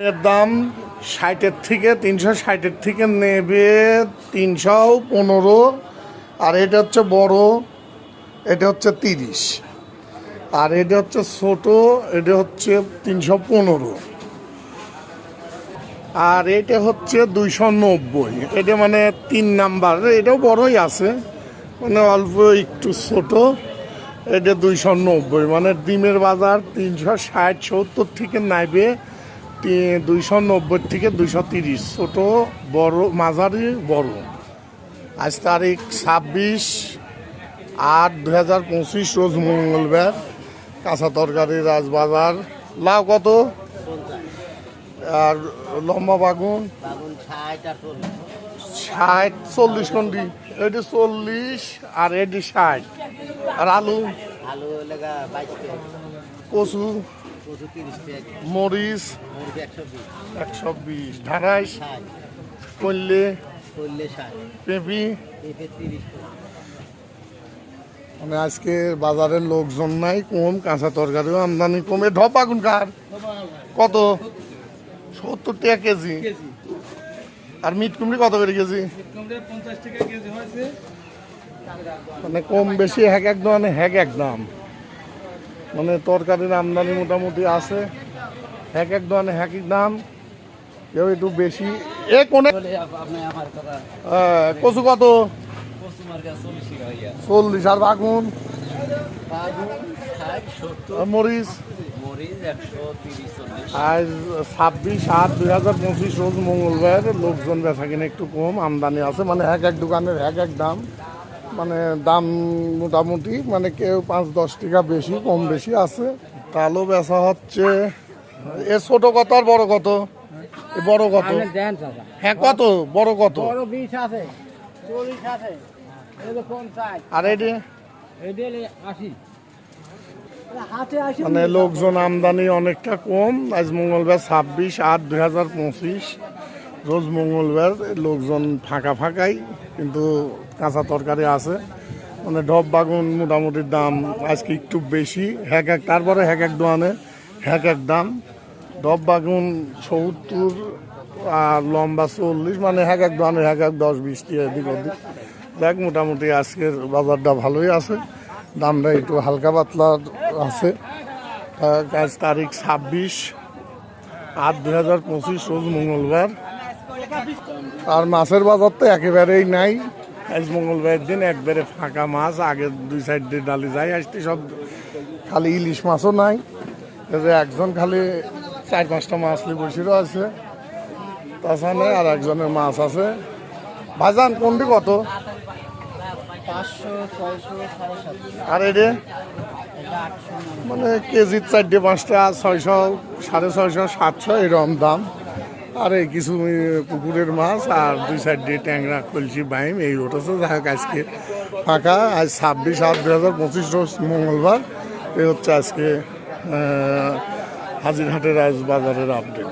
এর দাম ষাটের থেকে, তিনশো ষাটের থেকে নেবে তিনশো পনেরো। আর এটা হচ্ছে বড়, এটা হচ্ছে তিরিশ। আর এটা হচ্ছে ছোট, এটা হচ্ছে তিনশো পনেরো। আর এটা হচ্ছে দুইশো নব্বই। এটা মানে তিন নাম্বার, এটাও বড়ই আছে মানে অল্প একটু ছোট। এটা দুইশো নব্বই মানে ডিমের বাজার তিনশো ষাট সত্তর থেকে নাইবে দুইশো নব্বই থেকে দুইশো তিরিশ। ছোট বড় মাঝারি বড়। আজ তারিখ ছাব্বিশ আট দু হাজার পঁচিশ রোজ মঙ্গলবার। কাঁচা তরকারি রাজবাজার। লাউ কত? আর লম্বা বাগুন? ষাট চল্লিশ কোনটি এটি চল্লিশ আর এটি ষাট। আর আলু? আলু কচু? মরিচ একশো বিশ। করলে পেঁপি। মানে আজকে বাজারের লোকজন নাই কম কাঁচা তরকারিও আমদানি কমে। ঢপ আগুন কার? কত? সত্তর টাকা কেজি। আর মিট কুমড়ি কত করে কেজি? মানে কম বেশি হ্যাক এক মানে হ্যাক এক দাম। মানে তরকারির আমদানি মোটামুটি আছে। এক এক দোকানে হ্যাক এক দাম কেউ একটু বেশি। এ কোনে কচু কত? চল্লিশ আর বাগুন? মরিচ? আজ ছাব্বিশ আট দুই হাজার পঁচিশ রোজ মঙ্গলবার লোকজন বেচা কিনে একটু কম আমদানি আছে মানে এক এক দোকানের এক এক দাম। মানে দাম মোটামুটি মানে কেউ পাঁচ দশ টাকা বেশি কম বেশি আছে। তালও বেচা হচ্ছে। এ ছোট কত আর বড় কত? বড় কত? হ্যাঁ কত? বড় কত? আর এটি? মানে লোকজন আমদানি অনেকটা কম। আজ মঙ্গলবার ছাব্বিশ আট দুই হাজার পঁচিশ। রোজ মঙ্গলবার, লোকজন ফাঁকা ফাঁকাই, কিন্তু কাঁচা তরকারি আছে। মানে ডব বাগুন মোটামুটি দাম আজকে একটু বেশি হ্যাক এক তারপরে হ্যাক এক দোকানে হ্যাক এক দাম। ডব বাগুন সত্তর আর লম্বা চল্লিশ মানে হ্যাক এক দোকানে হ্যাক এক দশ, বিশ এদিক ওদিক। দেখ, মোটামুটি আজকের বাজারটা ভালোই আছে। দামটা একটু হালকা পাতলা আছে। আজ তারিখ ছাব্বিশ আট দু হাজার পঁচিশ, রোজ মঙ্গলবার। আর মাছের বাজার তো একেবারেই নাই। আজ মঙ্গলবার দিন একবারে ফাঁকা মাছ, আগে দুই সাইড দিয়ে ডালি যায় আসতে সব খালি ইলিশ মাছও নাই। একজন খালি চার পাঁচটা মাছ নিয়ে বসে আছে। তাছাড়া আর একজনের মাছ আছে। ভাজান কোনটি কত? আর এটা মানে কেজির চারটে পাঁচটা, ছয়শো, সাড়ে ছয়শো, সাতশো এরকম দাম। আর, কিছু পুকুরের মাছ আর দুই সাইড দিয়ে ট্যাংরা, কলসি, বাইম, এই উঠেছে হোক আজকে ফাঁকা। আজ ছাব্বিশ, আট দু হাজার পঁচিশ রোজ মঙ্গলবার। এ হচ্ছে আজকে হাজিরহাটের আজ বাজারের আপডেট